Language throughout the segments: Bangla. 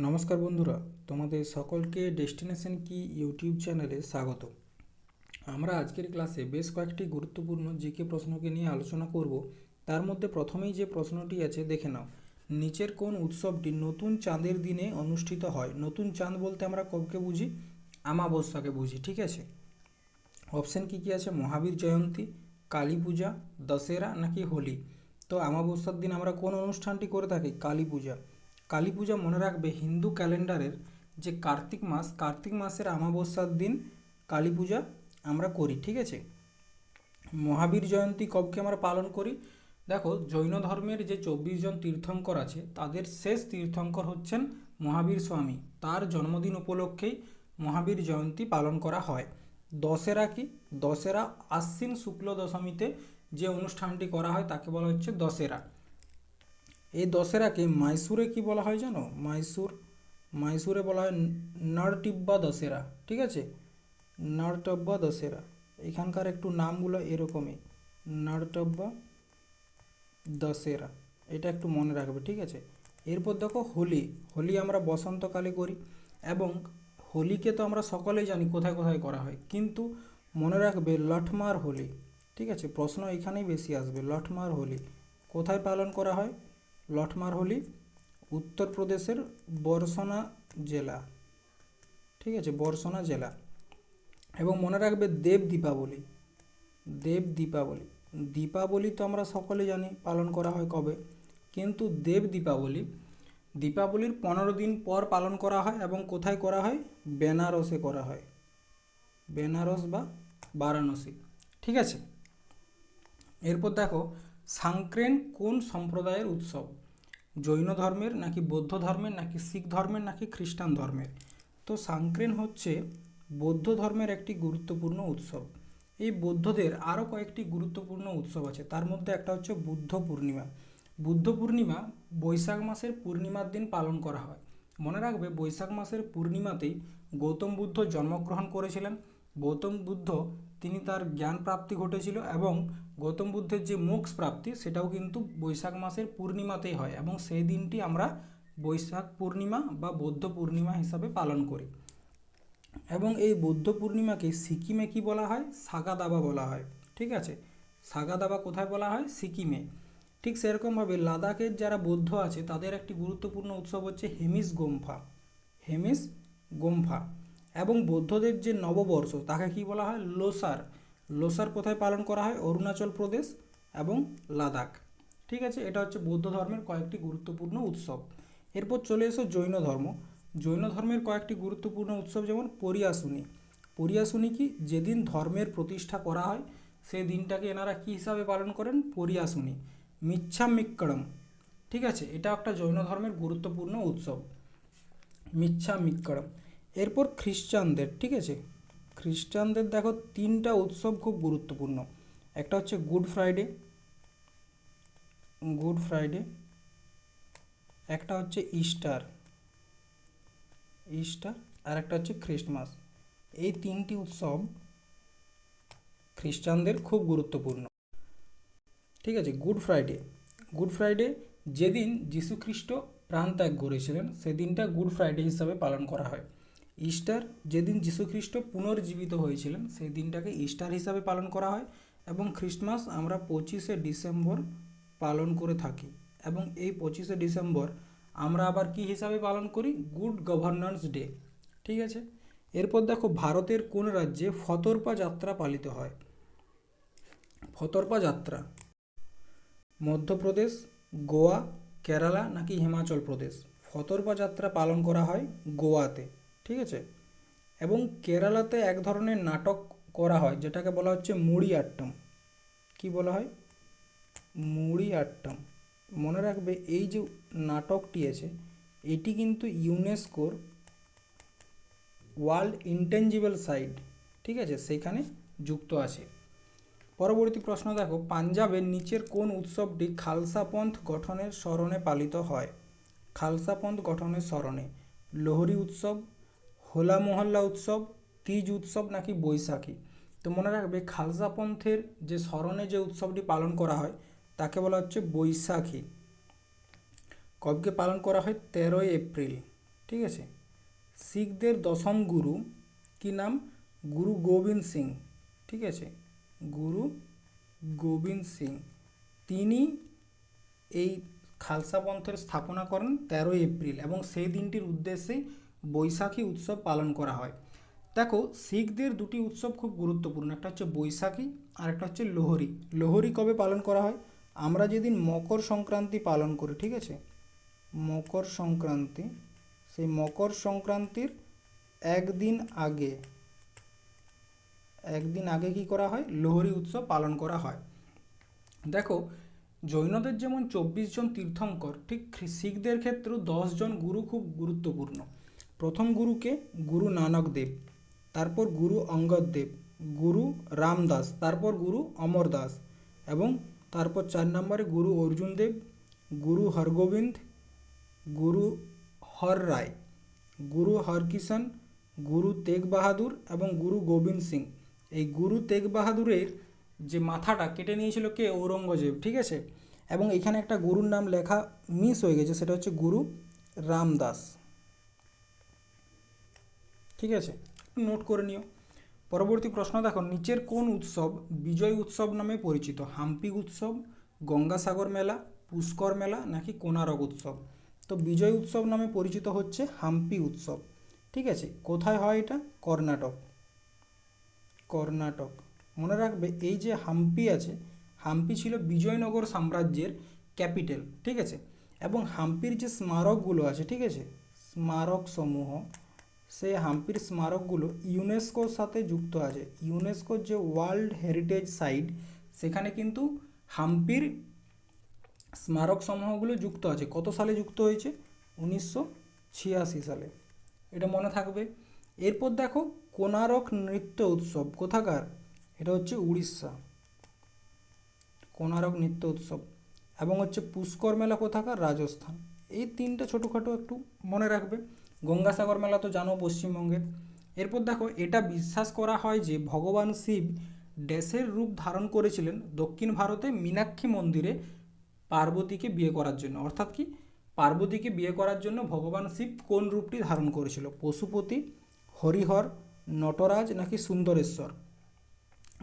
নমস্কার বন্ধুরা, তোমাদের সকলকে ডেস্টিনেশন কি ইউটিউব চ্যানেলে স্বাগত। আমরা আজকের ক্লাসে বেশ কয়েকটি গুরুত্বপূর্ণ জিকে প্রশ্নকে নিয়ে আলোচনা করব। তার মধ্যে প্রথমেই যে প্রশ্নটি আছে, দেখে নাও। নিচের কোন উৎসবটি নতুন চাঁদের দিনে অনুষ্ঠিত হয়? নতুন চাঁদ বলতে আমরা কবকে বুঝি? আমাবস্যাকে বুঝি, ঠিক আছে? অপশন কী কী আছে? মহাবীর জয়ন্তী, কালী পূজা, দশেরা নাকি হোলি? তো আমাবস্যার দিন আমরা কোন অনুষ্ঠানটি করে থাকি? কালী পূজা। কালী পূজা মনে রাখবে হিন্দু ক্যালেন্ডারের যে কার্তিক মাস, কার্তিক মাসের আমাবস্যার দিন কালী পূজা আমরা করি, ঠিক আছে? মহাবীর জয়ন্তী কবকে আমরা পালন করি। দেখো, জৈন ধর্মের যে চব্বিশ জন তীর্থঙ্কর আছে, তাদের শেষ তীর্থঙ্কর হচ্ছেন মহাবীর স্বামী। তার জন্মদিন উপলক্ষেই মহাবীর জয়ন্তী পালন করা হয়। দশেরা কি? দশেরা আশ্বিন শুক্ল দশমীতে যে অনুষ্ঠানটি করা হয়, তাকে বলা হচ্ছে দশেরা। এই দশেরাকে মাইসুরে কি বলা হয় জানো? মাইসুর, মাইসুরে বলা হয় নরটিব্বা দশেরা, ঠিক আছে? নরটব্বা দশেরা। এখানকার একটু নামগুলো এরকমই। নরটব্বা দশেরা। এটা একটু মনে রাখবে, ঠিক আছে? এরপর দেখো হোলি। হোলি আমরা বসন্তকালে করি এবং হোলিকে তো আমরা সকলেই জানি কোথায় কোথায় করা হয়। কিন্তু মনে রাখবে লঠমার হোলি, ঠিক আছে? প্রশ্ন এখানেই বেশি আসবে লঠমার হোলি। কোথায় পালন করা হয়? লঠমার হোলি, উত্তরপ্রদেশের বর্ষনা জেলা, ঠিক আছে বর্ষনা জেলা, এবং মনে রাখবে দেব দীপাবলি দেব দীপাবলি দীপাবলি তো আমরা সকলে জানি পালন করা হয় কবে, কিন্তু দেব দীপাবলি, দীপাবলির পনেরো দিন পর পালন করা হয় এবং কোথায় করা হয়? বেনারসে করা হয়, বেনারস বা বারাণসী, ঠিক আছে? এরপর দেখো সাংক্রেন কোন সম্প্রদায়ের উৎসব? জৈন ধর্মের নাকি বৌদ্ধ ধর্মের নাকি শিখ ধর্মের নাকি খ্রিস্টান ধর্মের? তো সাংক্রেন হচ্ছে বৌদ্ধ ধর্মের একটি গুরুত্বপূর্ণ উৎসব। এই বৌদ্ধদের আরও কয়েকটি গুরুত্বপূর্ণ উৎসব আছে। তার মধ্যে একটা হচ্ছে বুদ্ধ পূর্ণিমা। বুদ্ধ পূর্ণিমা বৈশাখ মাসের পূর্ণিমার দিন পালন করা হয়। মনে রাখবে, বৈশাখ মাসের পূর্ণিমাতেই গৌতম বুদ্ধ জন্মগ্রহণ করেছিলেন। গৌতম বুদ্ধ তিনি তার জ্ঞান প্রাপ্তি ঘটেছিল এবং গৌতম বুদ্ধের যে মোক্ষ প্রাপ্তি সেটাও কিন্তু বৈশাখ মাসের পূর্ণিমাতেই হয় এবং সেই দিনটি আমরা বৈশাখ পূর্ণিমা বা বৌদ্ধ পূর্ণিমা হিসাবে পালন করি। এবং এই বৌদ্ধ পূর্ণিমাকে সিকিমে কি বলা হয়? সাগাদাবা বলা হয়। ঠিক আছে? সাগাদাবা কোথায় বলা হয়? সিকিমে। ঠিক সেরকমভাবে লাদাখের যারা বৌদ্ধ আছে, তাদের একটি গুরুত্বপূর্ণ উৎসব হচ্ছে হেমিস গোম্ফা। হেমিস গোম্ফা। এবং বৌদ্ধদের যে নববর্ষ, তাকে কি বলা হয়? লোসার। লোসার কোথায় পালন করা হয়? অরুণাচল প্রদেশ এবং লাদাখ। ঠিক আছে? এটা হচ্ছে বৌদ্ধ ধর্মের কয়েকটি গুরুত্বপূর্ণ উৎসব। এরপর চলে এসো জৈন ধর্ম। জৈন ধর্মের কয়েকটি গুরুত্বপূর্ণ উৎসব যেমন পরিয়াসুনি। পরিয়াসুনি কি? যেদিন ধর্মের প্রতিষ্ঠা করা হয়, সেই দিনটাকে এনারা কী হিসাবে পালন করেন? পরিয়াসুনি। মিচ্ছামিক্কড়ম। ঠিক আছে? এটা একটা জৈন ধর্মের গুরুত্বপূর্ণ উৎসব। মিচ্ছামিক্কড়ম। এরপর খ্রিস্টানদের, ঠিক আছে? খ্রিস্টানদের দেখো তিনটা উৎসব খুব গুরুত্বপূর্ণ। একটা হচ্ছে গুড ফ্রাইডে গুড ফ্রাইডে। একটা হচ্ছে ইস্টার ইস্টার আর একটা হচ্ছে খ্রিস্টমাস। এই তিনটি উৎসব খ্রিস্টানদের খুব গুরুত্বপূর্ণ। ঠিক আছে, গুড ফ্রাইডে। গুড ফ্রাইডে যেদিন যীশুখ্রিস্ট প্রাণ ত্যাগ করেছিলেন, সেদিনটা গুড ফ্রাইডে হিসাবে পালন করা হয়। ইস্টার যেদিন যীশুখ্রিস্ট পুনর্জীবিত হয়েছিলেন, সেই দিনটাকে ইস্টার হিসাবে পালন করা হয় এবং খ্রিস্টমাস আমরা পঁচিশে ডিসেম্বর পালন করে থাকি এবং এই পঁচিশে ডিসেম্বর আমরা আবার কি হিসাবে পালন করি? Good governance day. ঠিক আছে? এরপর দেখো, ভারতের কোন রাজ্যে ফতর্পা যাত্রা পালিত হয়? ফতর্পা যাত্রা। মধ্যপ্রদেশ, গোয়া, কেরালা নাকি হিমাচল প্রদেশ? ফতর্পা যাত্রা পালন করা হয় গোয়াতে। ঠিক আছে? এবং কেরালাতে এক ধরনের নাটক করা হয়, যেটাকে বলা হচ্ছে মুড়ি আট্টম। কি বলা হয়? মুড়ি আট্টম। মনে রাখবে, এই যে নাটকটি আছে, এটি কিন্তু ইউনেস্কোর ওয়ার্ল্ড ইন্টেঞ্জিবল সাইট, ঠিক আছে, সেখানে যুক্ত আছে। পরবর্তী প্রশ্ন দেখো, পাঞ্জাবের নিচের কোন উৎসবটি খালসা পন্থ গঠনের স্মরণে পালিত হয়? খালসা পন্থ গঠনের স্মরণে, লোহরি উৎসব হোলা মহল্লা উৎসব তিজ উৎসব নাকি বৈশাখী। তো মনে রাখবে, খালসা পন্থের যে স্মরণে যে উৎসবটি পালন করা হয়, তাকে বলা হচ্ছে বৈশাখী। কবকে পালন করা হয়? তেরোই এপ্রিল। ঠিক আছে? শিখদের দশম গুরু, কি নাম? গুরু গোবিন্দ সিং। ঠিক আছে? গুরু গোবিন্দ সিং। তিনি এই খালসা পন্থের স্থাপনা করেন তেরোই এপ্রিল এবং সেই দিনটির উদ্দেশ্যেই বৈশাখী উৎসব পালন করা হয়। দেখো, শিখদের দুটি উৎসব খুব গুরুত্বপূর্ণ। একটা হচ্ছে বৈশাখী আর একটা হচ্ছে লোহরি। লোহরি কবে পালন করা হয়? আমরা যেদিন মকর সংক্রান্তি পালন করি, ঠিক আছে? মকর সংক্রান্তি, সেই মকর সংক্রান্তির একদিন আগে একদিন আগে কি করা হয়? লোহরি উৎসব পালন করা হয়। দেখো, জৈনদের যেমন চব্বিশ জন তীর্থঙ্কর, ঠিক, শিখদের ক্ষেত্রেও দশ জন গুরু খুব গুরুত্বপূর্ণ। প্রথম গুরুকে গুরু নানক দেব, তারপর গুরু অঙ্গদ দেব, গুরু রামদাস, তারপর গুরু অমর দাস এবং তারপর চার নম্বরে গুরু অর্জুন দেব, গুরু হরগোবিন্দ, গুরু হর রায়, গুরু হরকিষণ, গুরু তেগ বাহাদুর এবং গুরু গোবিন্দ সিং। এই গুরু তেগ বাহাদুরের যে মাথাটা কেটে নিয়েছিল কে? ঔরঙ্গজেব, ঠিক আছে? এবং এখানে একটা গুরুর নাম লেখা মিস হয়ে গেছে, সেটা হচ্ছে গুরু রামদাস। ঠিক আছে? নোট করে নিও। পরবর্তী প্রশ্ন দেখো, নিচের কোন উৎসব বিজয় উৎসব নামে পরিচিত? হাম্পি উৎসব, গঙ্গাসাগর মেলা, পুষ্কর মেলা নাকি কোনারক উৎসব? তো বিজয় উৎসব নামে পরিচিত হচ্ছে হাম্পি উৎসব। ঠিক আছে? কোথায় হয় এটা? কর্ণাটক। কর্ণাটক। মনে রাখবে, এই যে হাম্পি আছে, হাম্পি ছিল বিজয়নগর সাম্রাজ্যের ক্যাপিটাল। ঠিক আছে? এবং হাম্পির যে স্মারকগুলো আছে, ঠিক আছে? স্মারক সমূহ সেই হাম্পির স্মারকগুলো ইউনেস্কোর সাথে যুক্ত আছে। ইউনেস্কোর যে ওয়ার্ল্ড হেরিটেজ সাইট, সেখানে কিন্তু হাম্পির স্মারক সমূহগুলো যুক্ত আছে। কত সালে যুক্ত হয়েছে? উনিশশো ছিয়াশি সালে। এটা মনে থাকবে। এরপর দেখো কোনারক নৃত্য উৎসব কোথাকার? এটা হচ্ছে উড়িষ্যা। কোনারক নৃত্য উৎসব। এবং হচ্ছে পুষ্কর মেলা কোথাকার? রাজস্থান। এই তিনটে ছোটোখাটো একটু মনে রাখবে। গঙ্গাসাগর মেলা তো জানো পশ্চিমবঙ্গের। এরপর দেখো, এটা বিশ্বাস করা হয় যে ভগবান শিব ড্যাশের রূপ ধারণ করেছিলেন দক্ষিণ ভারতে মীনাক্ষী মন্দিরে পার্বতীকে বিয়ে করার জন্য। অর্থাৎ কি? পার্বতীকে বিয়ে করার জন্য ভগবান শিব কোন রূপটি ধারণ করেছিল? পশুপতি, হরিহর, নটরাজ নাকি সুন্দরেশ্বর?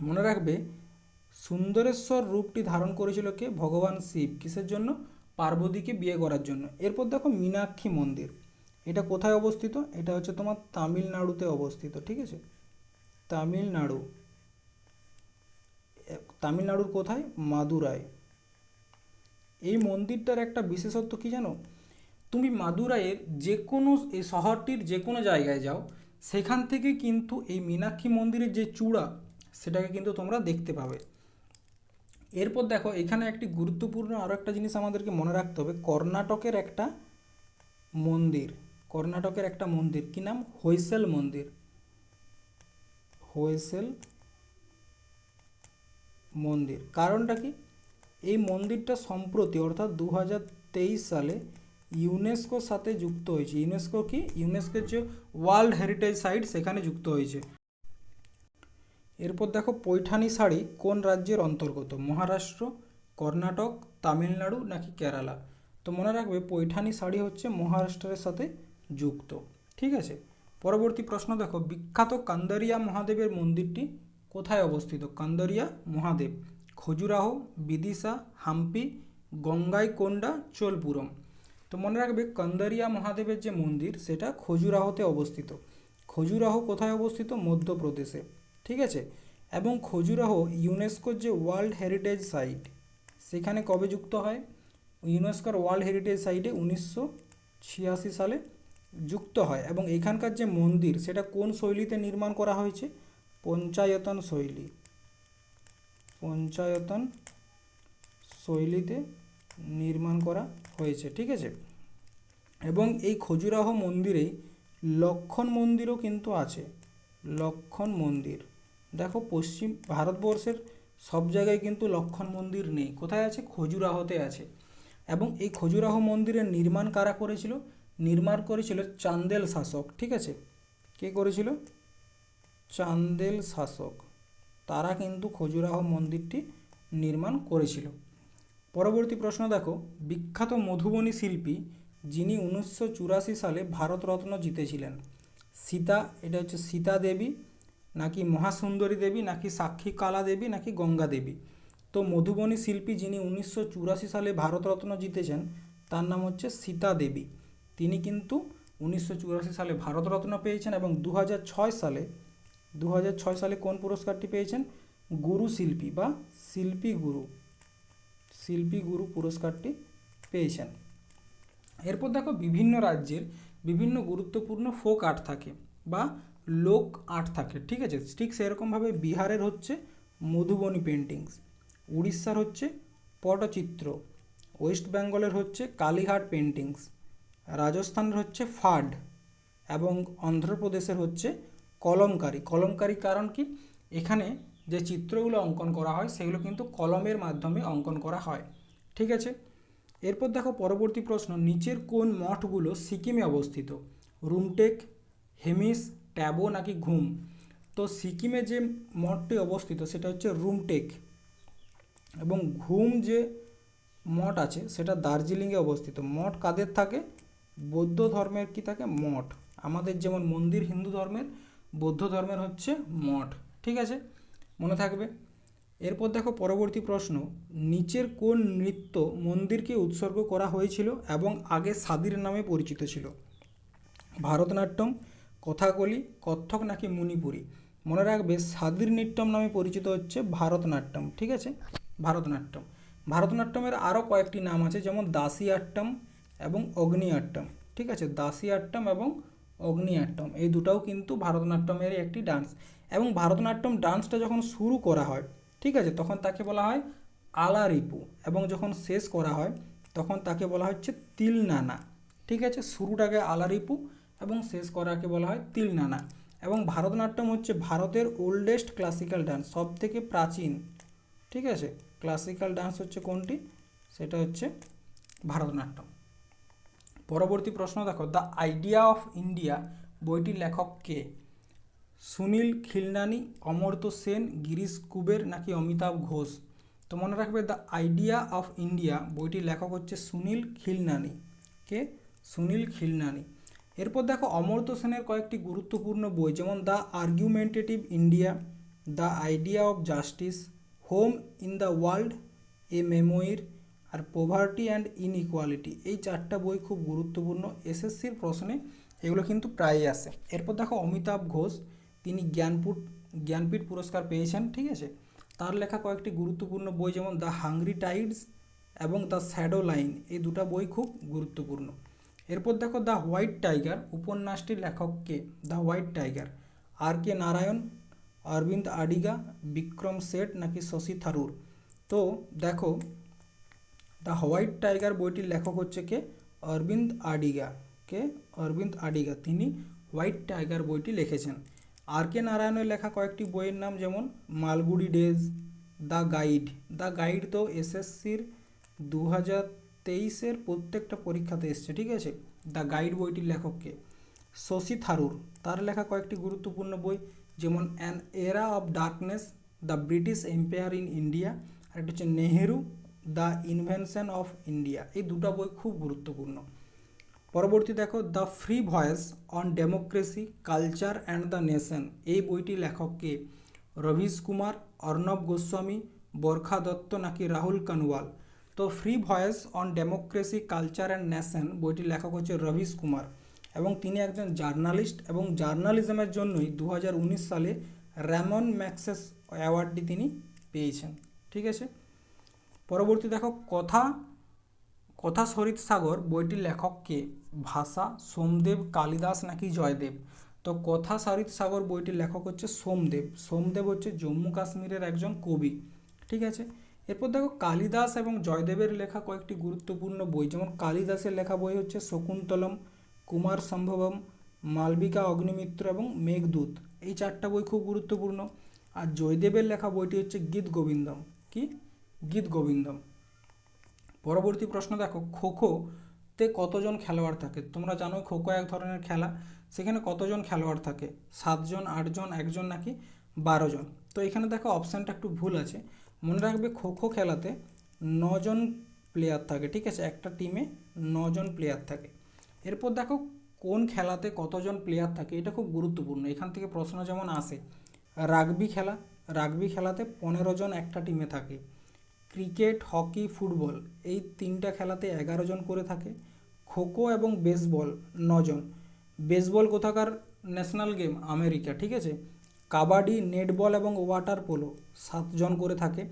মনে রাখবে, সুন্দরেশ্বর রূপটি ধারণ করেছিল কে? ভগবান শিব। কিসের জন্য? পার্বতীকে বিয়ে করার জন্য। এরপর দেখো মীনাক্ষী মন্দির। এটা কোথায় অবস্থিত? এটা হচ্ছে তোমার তামিলনাড়ুতে অবস্থিত, ঠিক আছে? তামিলনাড়ু। তামিলনাড়ুর কোথায়? মাদুরায় এই মন্দিরটার একটা বিশেষত্ব কি জানো? তুমি মাদুরাইয়ের যে কোনো এই শহরটির যে কোনো জায়গায় যাও, সেখান থেকে কিন্তু এই মীনাক্ষী মন্দিরের যে চূড়া, সেটাকে কিন্তু তোমরা দেখতে পাবে। এরপর দেখো, এখানে একটি গুরুত্বপূর্ণ আরও একটা জিনিস আমাদেরকে মনে রাখতে হবে, কর্ণাটকের একটা মন্দির। কর্ণাটকের একটা মন্দির। কি নাম? হৈসেল মন্দির। হৈসেল মন্দির। কারণটা কি? এই মন্দিরটা সম্প্রতি, অর্থাৎ দু হাজার তেইশ সালে ইউনেস্কোর সাথে যুক্ত হয়েছে। ইউনেস্কো কি? ইউনেস্কোর যে ওয়ার্ল্ড হেরিটেজ সাইট, সেখানে যুক্ত হয়েছে। এরপর দেখো, পৈঠানি শাড়ি কোন রাজ্যের অন্তর্গত? মহারাষ্ট্র, কর্ণাটক, তামিলনাড়ু নাকি কেরালা? তো মনে রাখবে, পৈঠানি শাড়ি হচ্ছে মহারাষ্ট্রের সাথে যুক্ত। ঠিক আছে? পরবর্তী প্রশ্ন দেখো, বিখ্যাত কান্দারিয়া মহাদেবের মন্দিরটি কোথায় অবস্থিত? কান্দারিয়া মহাদেব, খজুরাহো, বিদিশা, হাম্পি, গঙ্গাইকোন্ডা, চোলপুরম। তো মনে রাখবে, কান্দারিয়া মহাদেবের যে মন্দির, সেটা খজুরাহোতে অবস্থিত। খজুরাহো কোথায় অবস্থিত? মধ্যপ্রদেশে। ঠিক আছে? এবং খজুরাহো ইউনেস্কোর যে ওয়ার্ল্ড হেরিটেজ সাইট, সেখানে কবে যুক্ত হয়? ইউনেস্কোর ওয়ার্ল্ড হেরিটেজ সাইটে উনিশশো ছিয়াশি সালে যুক্ত হয় এবং এখানকার যে মন্দির, সেটা কোন শৈলীতে নির্মাণ করা হয়েছে? পঞ্চায়তন শৈলী। পঞ্চায়তন শৈলীতে নির্মাণ করা হয়েছে, ঠিক আছে? এবং এই খজুরাহ মন্দিরেই লক্ষণ মন্দিরও কিন্তু আছে। লক্ষণ মন্দির। দেখো, পশ্চিম ভারতবর্ষের সব জায়গায় কিন্তু লক্ষণ মন্দির নেই। কোথায় আছে? খজুরাহতে আছে। এবং এই খজুরাহ মন্দিরের নির্মাণ কারা করেছিল? নির্মাণ করেছিল চান্দেল শাসক, ঠিক আছে? কে করেছিল? চান্দেল শাসক। তারা কিন্তু খজুরাহ মন্দিরটি নির্মাণ করেছিল। পরবর্তী প্রশ্ন দেখো। বিখ্যাত মধুবনী শিল্পী, যিনি উনিশশো চুরাশি সালে ভারতরত্ন জিতেছিলেন। সীতা, এটা হচ্ছে সীতা দেবী, নাকি মহাসুন্দরী দেবী, নাকি সাক্ষী কালা দেবী, নাকি গঙ্গা দেবী? তো মধুবনী শিল্পী যিনি উনিশশো চুরাশি সালে ভারতরত্ন জিতেছেন, তার নাম হচ্ছে সীতা দেবী। তিনি কিন্তু উনিশশো চুরাশি সালে ভারতরত্ন পেয়েছেন এবং দু সালে দু সালে কোন পুরস্কারটি পেয়েছেন? গুরু শিল্পী বা শিল্পী গুরু। শিল্পী গুরু পুরস্কারটি পেয়েছেন। এরপর দেখো বিভিন্ন রাজ্যের বিভিন্ন গুরুত্বপূর্ণ ফোক আর্ট থাকে বা লোক আর্ট থাকে, ঠিক আছে? ঠিক সেরকমভাবে বিহারের হচ্ছে মধুবনী পেন্টিংস উড়িষ্যার হচ্ছে পটচিত্র, ওয়েস্ট বেঙ্গলের হচ্ছে কালীঘাট পেন্টিংস রাজস্থানের হচ্ছে ফাড এবং অন্ধ্রপ্রদেশের হচ্ছে কলমকারী। কলমকারি কারণ কি? এখানে যে চিত্রগুলো অঙ্কন করা হয়, সেগুলো কিন্তু কলমের মাধ্যমে অঙ্কন করা হয়। ঠিক আছে? এরপর দেখো পরবর্তী প্রশ্ন, নিচের কোন মঠগুলো সিকিমে অবস্থিত? রুমটেক, হেমিস, ট্যাবো নাকি ঘুম? তো সিকিমে যে মঠটি অবস্থিত, সেটা হচ্ছে রুমটেক। এবং ঘুম যে মঠ আছে, সেটা দার্জিলিংয়ে অবস্থিত। মঠ কাদের থাকে? বৌদ্ধ ধর্মের কি থাকে? মঠ। আমাদের যেমন মন্দির হিন্দু ধর্মের, বৌদ্ধ ধর্মের হচ্ছে মঠ। ঠিক আছে? মনে থাকবে? এরপর দেখো পরবর্তী প্রশ্ন। নিচের কোন নৃত্য মন্দিরকে উৎসর্গ করা হয়েছিল এবং আগে সাদির নামে পরিচিত ছিল? ভারতনাট্যম, কথাকলি, কত্থক নাকি মণিপুরি? মনে রাখবে সাদির নৃত্যম নামে পরিচিত হচ্ছে ভারতনাট্যম। ঠিক আছে? ভারতনাট্যম। ভারতনাট্যমের আরও কয়েকটি নাম আছে, যেমন দাসী আট্টম এবং অগ্নি আট্টম ঠিক আছে? দাসী আট্টম এবং অগ্নি আট্টম এই দুটাও কিন্তু ভারতনাট্যমেরই একটি ডান্স এবং ভারতনাট্যম ডান্সটা যখন শুরু করা হয়, ঠিক আছে? তখন তাকে বলা হয় আলারিপু এবং যখন শেষ করা হয়, তখন তাকে বলা হচ্ছে তিল নানা ঠিক আছে? শুরুটাকে আলারিপু এবং শেষ করাকে বলা হয় তিল নানা এবং ভারতনাট্যম হচ্ছে ভারতের ওল্ডেস্ট ক্লাসিক্যাল ডান্স সব থেকে প্রাচীন, ঠিক আছে? ক্লাসিক্যাল ডান্স হচ্ছে কোনটি? সেটা হচ্ছে ভারতনাট্যম। পরবর্তী প্রশ্ন, দেখো, দ্য আইডিয়া অফ ইন্ডিয়া বইটির লেখক কে? সুনীল খিলনানি, অমর্ত্য সেন, গিরিশ কুবের নাকি অমিতাভ ঘোষ? তো মনে রাখবে, দ্য আইডিয়া অফ ইন্ডিয়া বইটির লেখক হচ্ছে সুনীল খিলনানি। কে? সুনীল খিলনানি। এরপর দেখো, অমর্ত্য সেনের কয়েকটি গুরুত্বপূর্ণ বই, যেমন the argumentative India the idea of justice home in the world a memoir R poverty and inequality এই চারটা বই খুব গুরুত্বপূর্ণ। এসএসসির প্রশ্নে এগুলো কিন্তু প্রায়ই আসে। এরপর দেখো অমিতাভ ঘোষ, তিনি জ্ঞানপুট জ্ঞানপীঠ পুরস্কার পেয়েছেন, ঠিক আছে? তার লেখা কয়েকটি গুরুত্বপূর্ণ বই যেমন দ্য হাংরি টাইডস এবং দ্য শ্যাডো লাইন, এই দুটো বই খুব গুরুত্বপূর্ণ। এরপর দেখো দ্য হোয়াইট টাইগার উপন্যাসটির লেখককে the white tiger. R K Narayan, Aravind Adiga, Vikram Seth নাকি শশী থারুর? তো দেখো দ্য হোয়াইট টাইগার বইটির লেখক হচ্ছে কে? অরবিন্দ আডিগা। কে? অরবিন্দ আডিগা। তিনি হোয়াইট টাইগার বইটি লিখেছেন। আর কে নারায়ণের লেখা কয়েকটি বইয়ের নাম যেমন Malgudi days, the guide. The guide তো এসএসসির দু হাজার তেইশের প্রত্যেকটা পরীক্ষাতে এসছে, ঠিক আছে? দ্য গাইড বইটির লেখককে শশী থারুর। তার লেখা কয়েকটি গুরুত্বপূর্ণ বই যেমন an era of darkness, the British empire in India, আর একটা হচ্ছে Nehru the invention of India. এই দুটো বই খুব গুরুত্বপূর্ণ। পরবর্তী দেখো, the free voice on democracy, culture and the nation. এই বইটির লেখককে রবিশ কুমার, অর্ণব গোস্বামী, বরখা দত্ত নাকি রাহুল কানওয়াল? তো free voice on democracy, culture and nation বইটির লেখক হচ্ছে রবিশ কুমার এবং তিনি একজন জার্নালিস্ট এবং জার্নালিজমের জন্যই দু হাজার উনিশ সালে র্যামন ম্যাক্সেস অ্যাওয়ার্ডটি তিনি পেয়েছেন। ঠিক আছে? পরবর্তী দেখো, কথা কথা সরিত সাগর, বইটির লেখককে ভাষা, সোমদেব, কালিদাস নাকি জয়দেব? তো কথা সরিত সাগর, বইটির লেখক হচ্ছে সোমদেব। সোমদেব হচ্ছে জম্মু কাশ্মীরের একজন কবি। ঠিক আছে? এরপর দেখো, কালিদাস এবং জয়দেবের লেখা কয়েকটি গুরুত্বপূর্ণ বই। যেমন কালিদাসের লেখা বই হচ্ছে শকুন্তলম, কুমার সম্ভবম, মালবিকা অগ্নিমিত্র এবং মেঘদূত। এই চারটা বই খুব গুরুত্বপূর্ণ। আর জয়দেবের লেখা বইটি হচ্ছে গীত গোবিন্দম। কি? গীত গোবিন্দম। পরবর্তী প্রশ্ন দেখো, খোখোতে কতজন খেলোয়াড় থাকে? তোমরা জানো খোখো এক ধরনের খেলা, সেখানে কতজন খেলোয়াড় থাকে? সাতজন, আটজন, একজন নাকি বারো জন তো এখানে দেখো অপশানটা একটু ভুল আছে। মনে রাখবে খোখো খেলাতে নজন প্লেয়ার থাকে, ঠিক আছে? একটা টিমে নজন প্লেয়ার থাকে। এরপর দেখো কোন খেলাতে কতজন প্লেয়ার থাকে, এটা খুব গুরুত্বপূর্ণ। এখান থেকে প্রশ্ন যেমন আসে, রাগবি খেলা, রাগবি খেলাতে পনেরো জন একটা টিমে থাকে। ক্রিকেট, হকি, ফুটবল এই তিনটা খেলাতে এগারো জন করে থাকে। খোখো এবং বেসবল নজন বেসবল কোথাকার? ন্যাশনাল গেম, আমেরিকা, ঠিক আছে? কাবাডি, নেটবল এবং ওয়াটার পোলো সাতজন করে থাকে।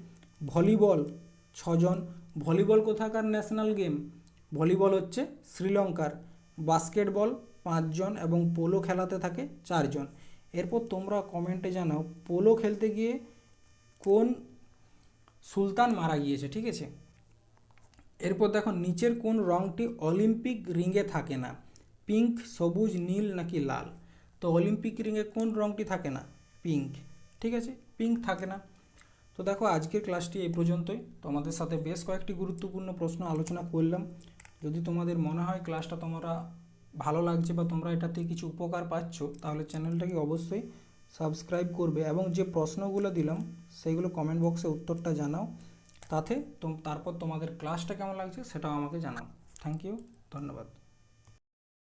ভলিবল ছজন ভলিবল কোথাকার? ন্যাশনাল গেম, ভলিবল হচ্ছে শ্রীলঙ্কার। বাস্কেটবল পাঁচজন এবং পোলো খেলাতে থাকে চারজন এরপর তোমরা কমেন্টে জানাও, পোলো খেলতে গিয়ে কোন সুলতান মারা গিয়েছে, ঠিক আছে? এরপর দেখো, নিচের কোন রংটি অলিম্পিক রিংয়ে থাকে না? পিঙ্ক, সবুজ, নীল নাকি লাল? তো অলিম্পিক রিংয়ে কোন রংটি থাকে না? পিঙ্ক, ঠিক আছে? পিঙ্ক থাকে না। তো দেখো, আজকের ক্লাসটি এই পর্যন্তই। তোমাদের সাথে বেশ কয়েকটি গুরুত্বপূর্ণ প্রশ্ন আলোচনা করলাম। যদি তোমাদের মনে হয় ক্লাসটা তোমরা ভালো লাগছে বা তোমরা এটাতে কিছু উপকার পাচ্ছ, তাহলে চ্যানেলটাকে অবশ্যই সাবস্ক্রাইব করবে এবং যে প্রশ্নগুলো দিলাম সেইগুলো কমেন্ট বক্সে উত্তরটা জানাও। তাতে তারপর তোমাদের ক্লাসটা কেমন লাগছে, সেটাও আমাকে জানাও। থ্যাংক ইউ ধন্যবাদ।